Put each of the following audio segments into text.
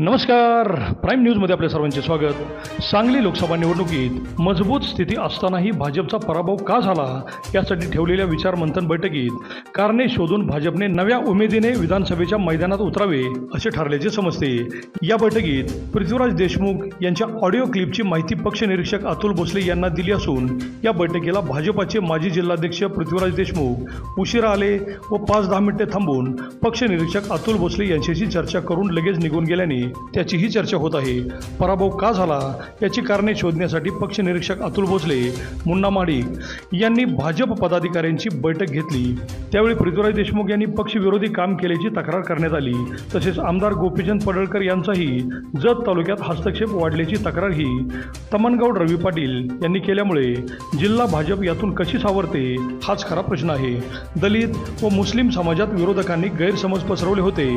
नमस्कार. प्राईम न्यूजमध्ये आपल्या सर्वांचे स्वागत. सांगली लोकसभा निवडणुकीत मजबूत स्थिती असतानाही भाजपचा पराभव का झाला यासाठी ठेवलेल्या विचारमंथन बैठकीत कारणे शोधून भाजपने नव्या उमेदीने विधानसभेच्या मैदानात उतरावे असे ठरल्याचे समजते. या बैठकीत पृथ्वीराज देशमुख यांच्या ऑडिओ क्लिपची माहिती पक्ष निरीक्षक अतुल भोसले यांना दिली असून या बैठकीला भाजपाचे माजी जिल्हाध्यक्ष पृथ्वीराज देशमुख उशिरा आले व पाच दहा मिनिटे थांबून पक्ष निरीक्षक अतुल भोसले यांच्याशी चर्चा करून लगेच निघून गेल्याने त्याचीही चर्चा होत आहे. पराभव का झाला? याची कारणे शोधण्यासाठी पक्ष निरीक्षक अतुल भोसले मुन्ना माडिक यांनी भाजप पदाधिकाऱ्यांची बैठक घेतली. त्यावेळी पृथ्वीराज देशमुख यांनी पक्षविरोधी काम केल्याची तक्रार करण्यात आली. तसेच आमदार गोपीचंद पडळकर यांचाही जत तालुक्यात हस्तक्षेप वाढल्याची तक्रारही तमनगौड रवी पाटील यांनी केल्यामुळे जिल्हा भाजप यातून कशी सावरते हाच खरा प्रश्न आहे. दलित व मुस्लिम समाजात विरोधकांनी गैरसमज पसरवले होते.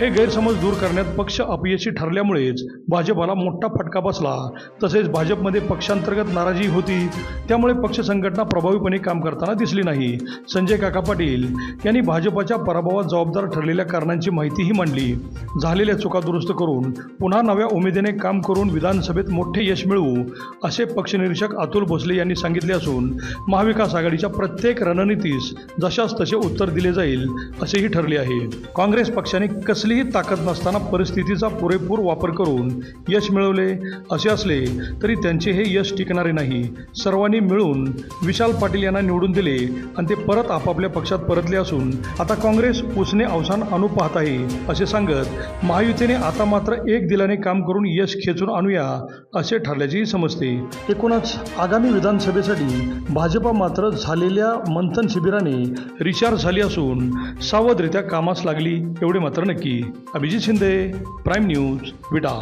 हे गैरसमज दूर करण्यात पक्ष अपयश ठरल्यामुळेच भाजपाला मोठा फटका बसला. तसेच भाजपमध्ये पक्षांतर्गत नाराजी होती. त्यामुळे पक्ष संघटना प्रभावीपणे काम करताना दिसली नाही. संजय काका पाटील यांनी भाजपाच्या पराभवात जबाबदार ठरलेल्या कारणांची माहितीही मांडली. झालेल्या चुका दुरुस्त करून पुन्हा नव्या उमेदीने काम करून विधानसभेत मोठे यश मिळवू असे पक्षनिरीक्षक अतुल भोसले यांनी सांगितले असून महाविकास आघाडीच्या प्रत्येक रणनीतीस जशास तसे उत्तर दिले जाईल असेही ठरले आहे. काँग्रेस पक्षाने कसलीही ताकद नसताना परिस्थितीचा पुरेपूर वापर करून यश मिळवले. असे असले तरी त्यांचे हे यश टिकणारे नाही. सर्वांनी मिळून विशाल पाटील यांना निवडून दिले आणि ते परत आपापल्या पक्षात परतले असून आता काँग्रेस उसने अवसान आणू पाहत आहे असे सांगत महायुतीने आता मात्र एक दिलाने काम करून यश खेचून आणूया असे ठरल्याचेही समजते. एकूणच आगामी विधानसभेसाठी भाजपा मात्र झालेल्या मंथन शिबिराने रिचार्ज झाली असून सावधरित्या कामास लागली एवढे मात्र नक्की. Abhijit Shinde prime news Vita